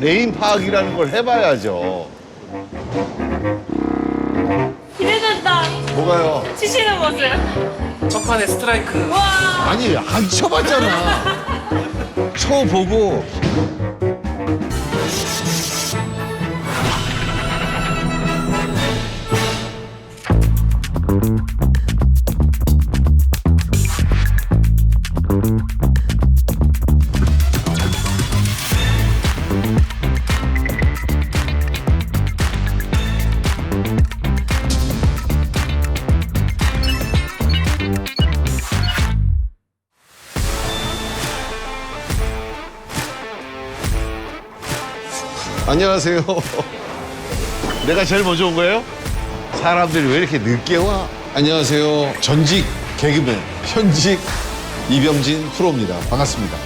레인 파악이라는 걸 해봐야죠. 기대된다. 뭐가요? 치시는 모습. 첫 판에 스트라이크 와. 아니 안 쳐봤잖아. 쳐보고 안녕하세요. 내가 제일 먼저 온 거예요? 사람들이 왜 이렇게 늦게 와? 안녕하세요. 전직 개그맨, 현직 이병진 프로입니다. 반갑습니다.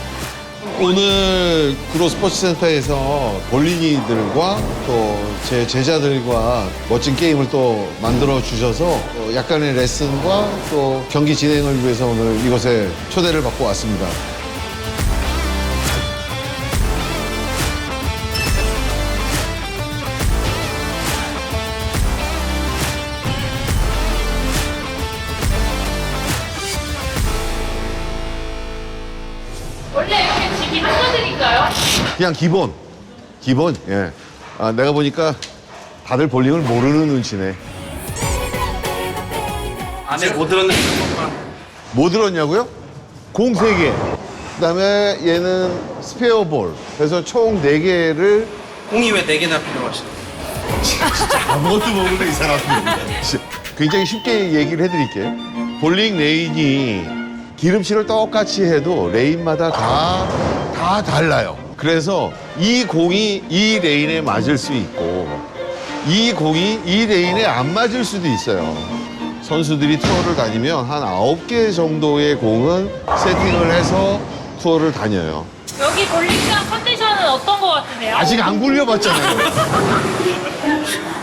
오늘 구로 스포츠센터에서 볼린이들과 또 제 제자들과 멋진 게임을 또 만들어 주셔서 어, 약간의 레슨과 또 경기 진행을 위해서 오늘 이곳에 초대를 받고 왔습니다. 그냥 기본. 기본, 예. 아, 내가 보니까 다들 볼링을 모르는 눈치네. 안에 못 들었는데 뭐 들었냐고요? 공 세개 그 다음에 얘는 스페어 볼. 그래서 총 네개를 공이 왜 네 개나 필요하시나요? 아무것도 모르는 이 사람들. 굉장히 쉽게 얘기를 해드릴게요. 볼링 레인이 기름칠을 똑같이 해도 레인마다 다, 다 달라요. 그래서 이 공이 이 레인에 맞을 수 있고 이 공이 이 레인에 안 맞을 수도 있어요. 선수들이 투어를 다니면 한 아홉 개 정도의 공은 세팅을 해서 투어를 다녀요. 여기 볼링장 컨디션은 어떤 것 같으세요? 아직 안 굴려봤잖아요.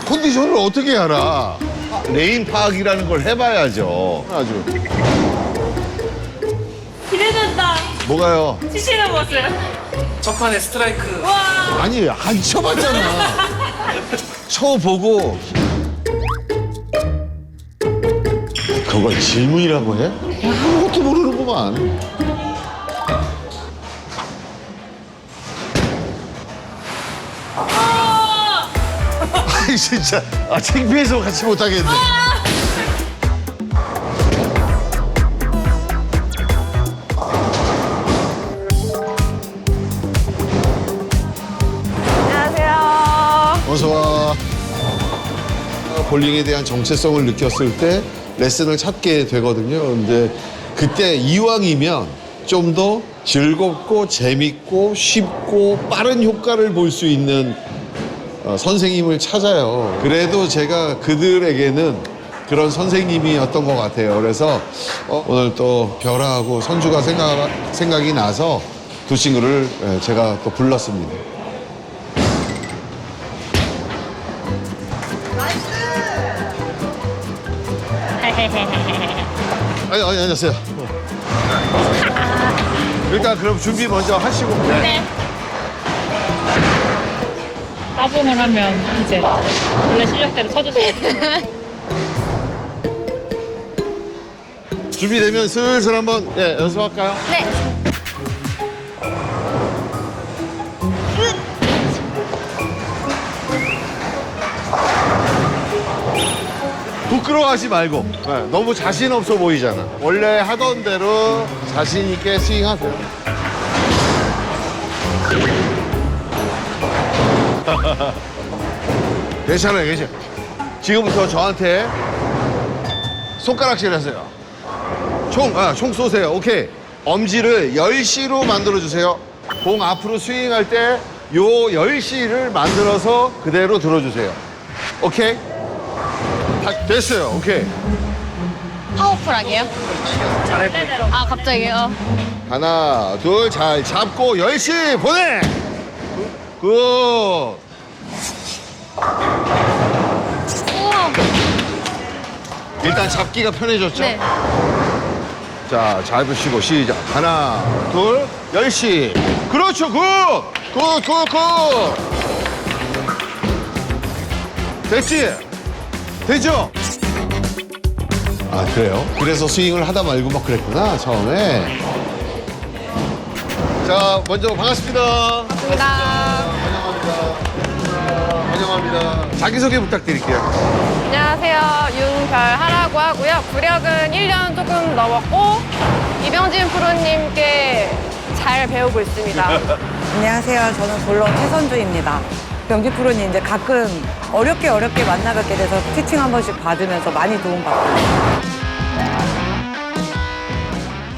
컨디션을 어떻게 알아? 레인 파악이라는 걸 해봐야죠. 아주. 기대된다. 뭐가요? 치시는 모습. 첫 판에 스트라이크 와. 아니, 안 쳐봤잖아. 쳐보고. 그걸 질문이라고 해? 아무것도 모르는구만. 아. 아이, 진짜. 아, 창피해서 같이 못하겠네. 볼링에 대한 정체성을 느꼈을 때 레슨을 찾게 되거든요. 근데 그때 이왕이면 좀 더 즐겁고 재밌고 쉽고 빠른 효과를 볼 수 있는 어, 선생님을 찾아요. 그래도 제가 그들에게는 그런 선생님이었던 것 같아요. 그래서 어, 오늘 또 별아하고 선주가 생각, 생각이 나서 두 친구를 예, 제가 또 불렀습니다. 아니, 아니, 안녕하세요. 일단 그럼 준비 먼저 하시고. 네. 따봉을 하면 이제 원래 실력대로 쳐주세요. 준비되면 슬슬 한번 예, 연습할까요? 네. 부끄러워하지 말고 예, 너무 자신 없어 보이잖아. 원래 하던 대로 자신 있게 스윙하세요. 괜찮아요, 괜찮아요. 지금부터 저한테 손가락질 하세요. 총, 아, 총 쏘세요. 오케이. 엄지를 10시로 만들어주세요. 공 앞으로 스윙할 때 요 10시를 만들어서 그대로 들어주세요. 오케이? 다 됐어요. 오케이. 파워풀하게요? 아 갑자기요? 하나, 둘, 잘 잡고 10시 보내! 굿! 우와 일단 잡기가 편해졌죠? 네 자, 잘 보시고 시작. 하나, 둘, 10시. 그렇죠, 굿! 굿, 굿, 굿! 됐지? 되죠? 아, 그래요? 그래서 스윙을 하다 말고 막 그랬구나, 처음에. 자, 먼저 반갑습니다. 반갑습니다. 환영합니다. 환영합니다. 자기 소개 부탁드릴게요. 안녕하세요. 윤별하라고 하고요. 구력은 1년 조금 넘었고, 이병진 프로님께 잘 배우고 있습니다. 안녕하세요. 저는 볼러 최선주입니다. 경기 프로님 이제 가끔 어렵게 어렵게 만나뵙게 돼서 티칭 한 번씩 받으면서 많이 도움받고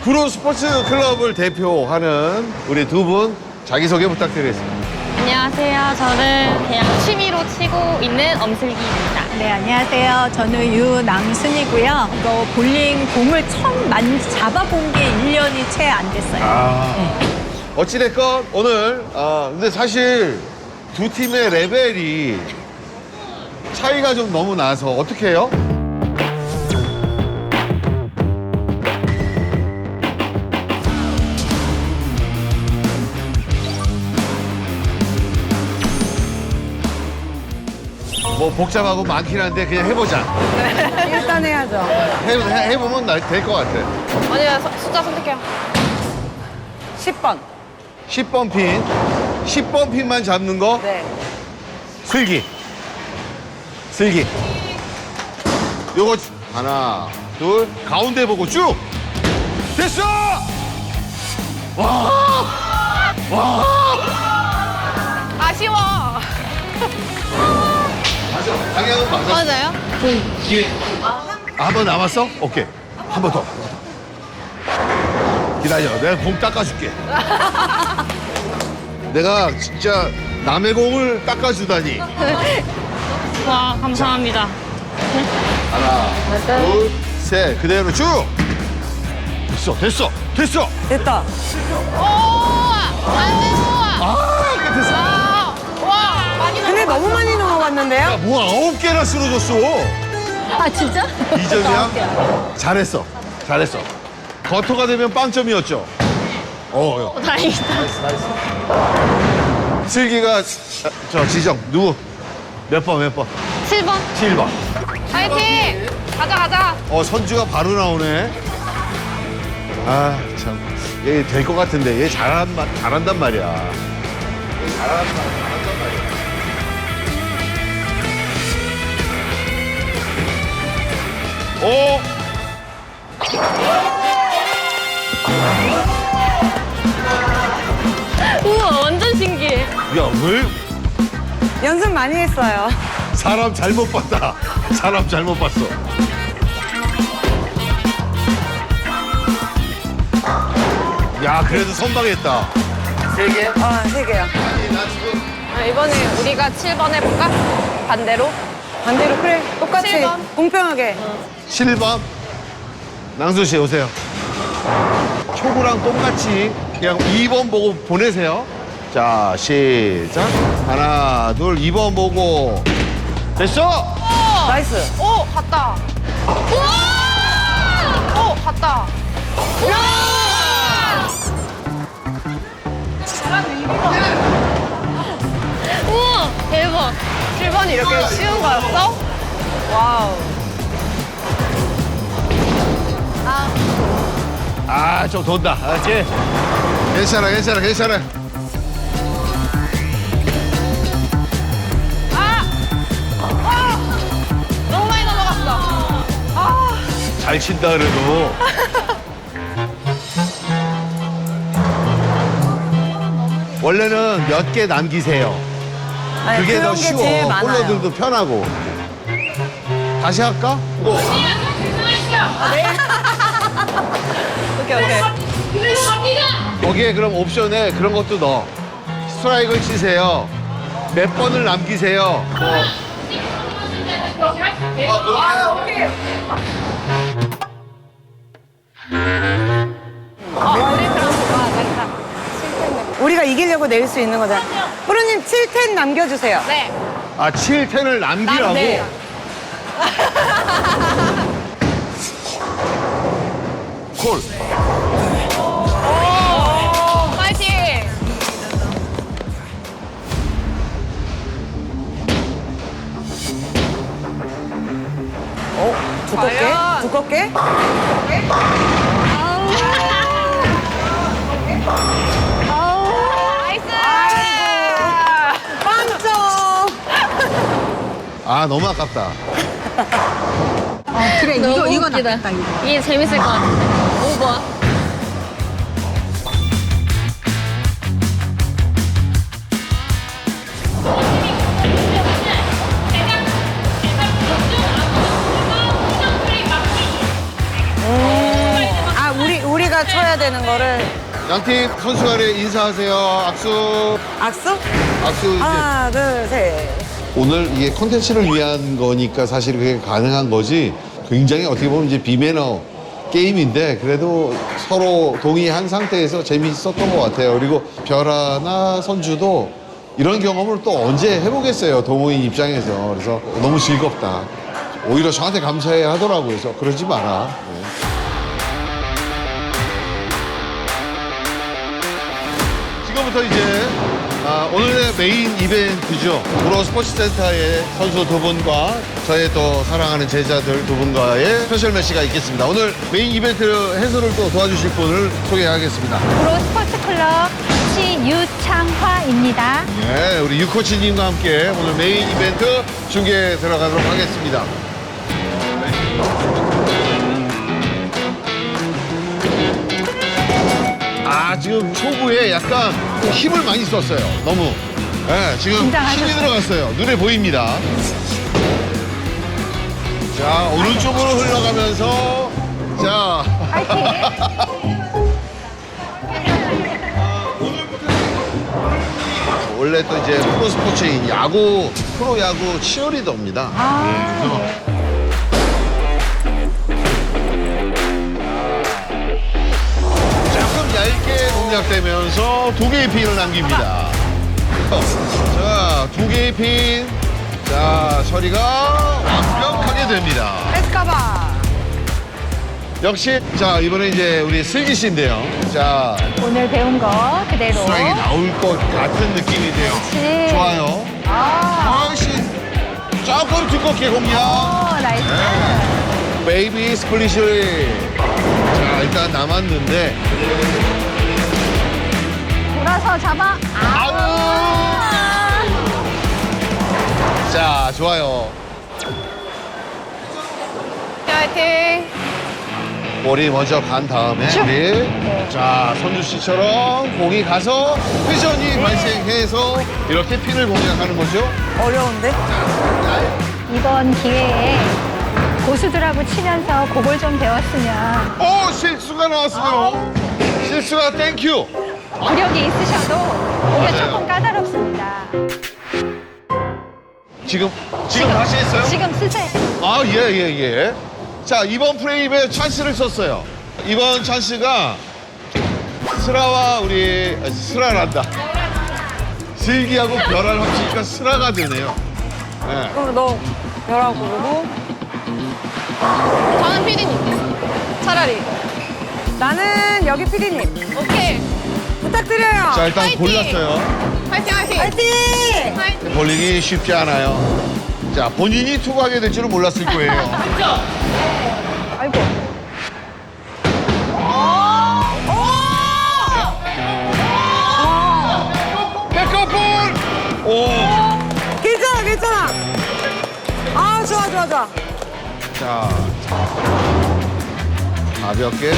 구로 스포츠 클럽을 대표하는 우리 두 분 자기소개 부탁드리겠습니다. 안녕하세요. 저는 그냥 취미로 치고 있는 엄슬기입니다. 네, 안녕하세요. 저는 유남순이고요. 이거 볼링 공을 처음 만 잡아본 게 1년이 채 안 됐어요. 어찌됐건 오늘 아 근데 사실 두 팀의 레벨이 차이가 좀 너무 나서 어떻게 해요? 뭐 복잡하고 많긴 한데 그냥 해보자. 일단 해야죠. 해, 해, 해보면 될 것 같아. 아니요, 서- 숫자 선택해요. 10번. 10번 핀, 10번 핀만 잡는 거 네. 슬기. 슬기. 요거 하나, 둘, 가운데 보고 쭉. 됐어! 와! 와! 아쉬워. 맞아. 방향은 맞아. 맞아요? 한 번 남았어? 오케이. 한 번 더. 기다려. 내가 공 닦아줄게. 내가 진짜 남의 공을 닦아주다니. 와, 감사합니다. 하나, 둘, 셋. 그대로 쭉. 됐어, 됐어, 됐어. 됐다. 아, 이게 됐어. 와, 많이 근데 너무 많이 넘어갔는데요? 뭐 아홉 개나 쓰러졌어. 아, 진짜? 이점이야 잘했어, 잘했어. 버터가 되면 빵점이었죠. 어, 다행이다. 슬기가 저, 저 지정 누구? 몇 번, 몇 번? 7번. 7번. 파이팅! 가자, 가자. 어, 선주가 바로 나오네. 아, 참. 얘 될 것 같은데 얘 잘한, 마- 잘한단 말이야. 얘. 잘한단 말이야. 오! 우와, 완전 신기해. 야, 왜 연습 많이 했어요. 사람 잘못 봤다. 사람 잘못 봤어. 야, 그래도 선방했다. 세 개? 어, 세 개요. 아니, 나 지금. 아, 이번에 우리가 7번 해볼까? 반대로? 반대로 그래. 똑같이 칠 번. 공평하게. 7번. 낭수 씨 오세요. 초구랑 똑같이 그냥 2번 보고 보내세요. 자, 시작. 하나, 둘, 2번 보고. 됐어! 나이스. 오, 갔다. 우와! 오, 갔다. 우와, 대박. 7번이 이렇게 쉬운 거였어? 와우. 아, 좀 돈다. 알았지? 괜찮아, 괜찮아, 괜찮아. 너무 많이 넘어갔어. 아, 잘 친다, 그래도. 원래는 몇 개 남기세요. 아니, 그게 더 그런 게 쉬워. 제일 많아요. 볼러들도 편하고. 다시 할까? 오. 오케이, 오케이. 거기에 그럼 옵션에 그런 것도 넣어. 스트라이크를 치세요. 몇 번을 남기세요. 뭐. 우리. 우리가 이기려고 낼 수 있는 거잖아. 프로님 7텐 남겨주세요. 네. 아, 7, 10을 남기라고? 네. 콜. 어? 두껍게? 과연? 두껍게? 나이스! 아 너무 아깝다. 아, 그래, 이거, 이건 아다 이거. 이게 재밌을 것 같아. 오버. 아, 우리, 우리가 쳐야 되는 거를. 양팀 선수 간에 인사하세요. 악수. 악수? 악수. 이제. 하나, 둘, 셋. 오늘 이게 콘텐츠를 위한 거니까 사실 그게 가능한 거지 굉장히 어떻게 보면 이제 비매너 게임인데 그래도 서로 동의한 상태에서 재미있었던 것 같아요. 그리고 별아나 선주도 이런 경험을 또 언제 해보겠어요. 동호인 입장에서. 그래서 너무 즐겁다. 오히려 저한테 감사해야 하더라고요. 그래서 그러지 마라. 네. 지금부터 이제 아, 오늘의 메인 이벤트죠. 프로 스포츠센터의 선수 두 분과 저의 또 사랑하는 제자들 두 분과의 스페셜 매치가 있겠습니다. 오늘 메인 이벤트 해설을 또 도와주실 분을 소개하겠습니다. 프로 스포츠 클럽 코치 유창화입니다. 네, 우리 유코치님과 함께 오늘 메인 이벤트 중계 들어가도록 하겠습니다. 아, 지금 초구에 약간 힘을 많이 썼어요. 너무. 네, 지금 힘이 긴장하셨어요. 들어갔어요. 눈에 보입니다. 자, 오른쪽으로 흘러가면서 자. 원래 또 이제 프로 스포츠인 야구, 프로 야구 치어리더입니다. 예, 공략되면서 두 개의 핀을 남깁니다. 자, 두 개의 핀. 자, 처리가 완벽하게 됩니다. 에스카바. 역시, 자, 이번에 이제 우리 슬기 씨인데요. 자, 오늘 배운 거 그대로. 스트라이크 나올 것 같은 느낌이네요. 그렇지. 좋아요. 아, 훨씬 조금 두껍게 공략. 어, 나이스. 베이비 스플릿이. 자, 일단 남았는데. 돌아서 잡아. 아우! 자, 좋아요. 화이팅! 볼이 먼저 간 다음에 우리 자 선주 씨처럼 공이 가서 회전이 발생해서 이렇게 핀을 공략하는 거죠. 어려운데? 이번 기회에 고수들하고 치면서 그걸 좀 배웠으면 오 실수가 나왔어요. 실수가 땡큐. 구력이 있으셔도 오히려 맞아요. 조금 까다롭습니다. 지금 지금 다시 했어요? 지금 쓰세요. 아, 예, 예, 예. 자, 이번 프레임에 찬스를 썼어요. 이번 찬스가 스라와 우리, 아, 스라란다. 슬기하고 별알 합치니까 스라가 되네요. 네. 그럼 너 벼락 부르고. 저는 피디님. 차라리. 나는 여기 피디님. 오케이. 부탁드려요. 자, 일단 화이팅! 골랐어요. 화이팅, 화이팅! 파이팅! 화이팅! 볼링이 쉽지 않아요. 자, 본인이 투구하게 될 줄은 몰랐을 거예요. 아이고. 백업볼! 오! 괜찮아, 괜찮아. 아, 좋아, 좋아, 좋아. 자, 가볍게.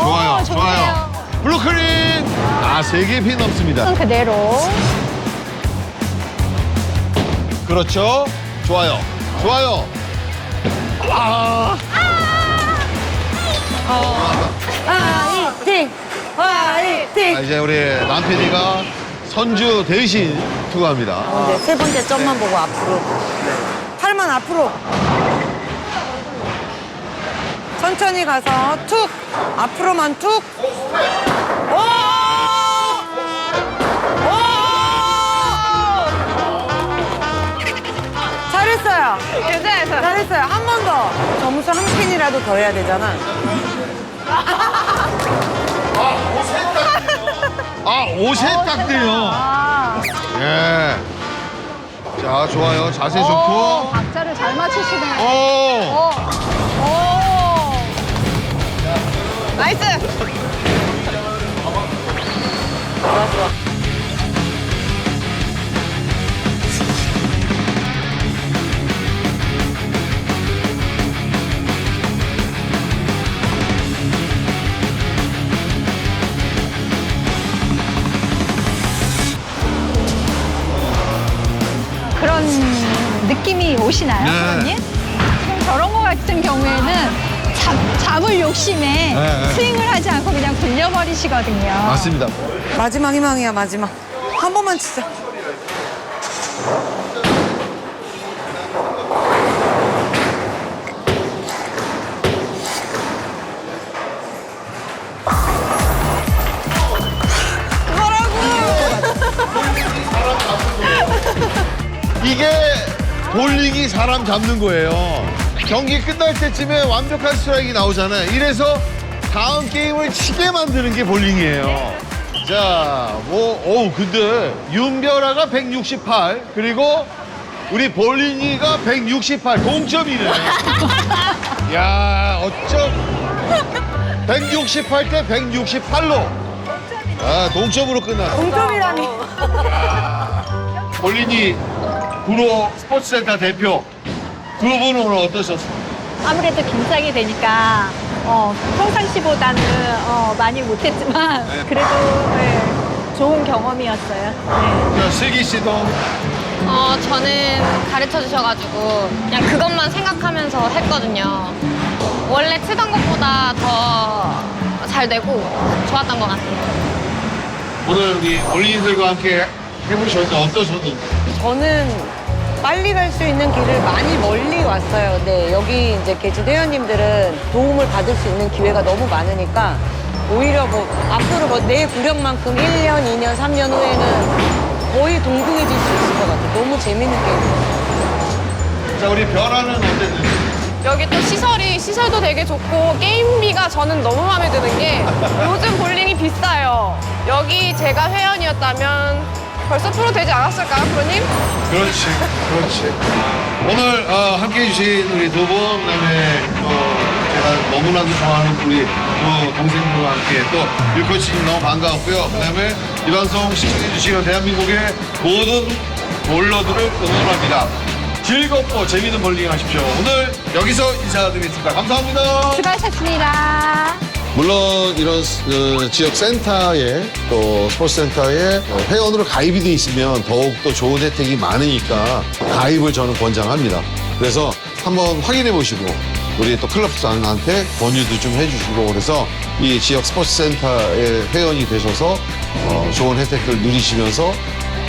좋아요, 좋아요. 블루크린! 아, 세개핀 넘습니다. 손 그대로. 그렇죠. 좋아요. 좋아요. 아, 화이팅! 화이팅! 자, 이제 우리 남PD가 선주 대신 투구합니다. 이제 세 번째 점만 보고 앞으로. 팔만 앞으로. 천천히 가서 툭! 앞으로만 툭! 오! 오! 잘했어요. 괜찮아요. 잘했어요. 한 번 더. 점수 한 핀이라도 더 해야 되잖아. 아, 옷에 딱 돼요. 아, 예. 자, 자, 좋아요. 자세 오, 좋고. 박자를 잘 맞추시네요. 오! 오, 오. 나이스! 그런 느낌이 오시나요, 네. 사장님? 지금 저런 거 같은 경우에는 잡, 잡을 욕심에 네. 스윙을 하지 않고 그냥 굴려버리시거든요. 맞습니다. 마지막 희망이야, 마지막. 한 번만 치자. 이게 볼링이 사람 잡는 거예요. 경기 끝날 때쯤에 완벽한 스트라이크 나오잖아요. 이래서 다음 게임을 치게 만드는 게 볼링이에요. 자, 뭐, 어우, 근데 윤별아가 168, 그리고 우리 볼링이가 168, 동점이네. 야, 어쩜 168 대 168로. 아, 동점으로 끝났어. 동점이라니. 볼링이 구로 스포츠센터 대표 두 분은 오늘 어떠셨어요? 아무래도 긴장이 되니까 어, 평상시보다는 어, 많이 못했지만 그래도 네, 좋은 경험이었어요. 네. 자, 슬기 씨도 어, 저는 가르쳐 주셔가지고 그냥 그것만 생각하면서 했거든요. 원래 치던 것보다 더 잘 되고 좋았던 것 같아요. 오늘 우리 올린들과 함께 해보셨는데 어떠셨는지 저는 빨리 갈 수 있는 길을 많이 멀리 왔어요. 근데 여기 이제 계신 회원님들은 도움을 받을 수 있는 기회가 너무 많으니까 오히려 뭐 앞으로 뭐 내 구력만큼 1년, 2년, 3년 후에는 거의 동등해질 수 있을 것 같아요. 너무 재밌는 게임이에요. 자 우리 변화는 어땠는지 여기 또 시설이 시설도 되게 좋고 게임비가 저는 너무 마음에 드는 게 요즘 볼링이 비싸요. 여기 제가 회원이었다면 벌써 프로 되지 않았을까요, 프로님? 그렇지 그렇지. 오늘 어, 함께 해 주신 우리 두 분 그다음에 또 제가 너무나도 좋아하는 우리 두 동생들과 함께 또 율코치님 너무 반가웠고요. 그다음에 이 방송 시청해 주시는 대한민국의 모든 볼러들을 응원합니다. 즐겁고 재밌는 볼링 하십시오. 오늘 여기서 인사드리겠습니다. 감사합니다. 수고하셨습니다. 물론 이런 어, 지역 센터에 또 스포츠 센터에 어, 회원으로 가입이 돼 있으면 더욱 더 좋은 혜택이 많으니까 가입을 저는 권장합니다. 그래서 한번 확인해 보시고 우리 또 클럽장한테 권유도 좀 해주시고 그래서 이 지역 스포츠 센터의 회원이 되셔서 어, 좋은 혜택들 누리시면서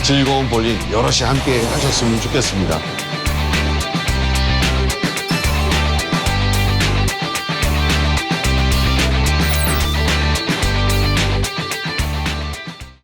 즐거운 볼링 여럿이 함께 하셨으면 좋겠습니다.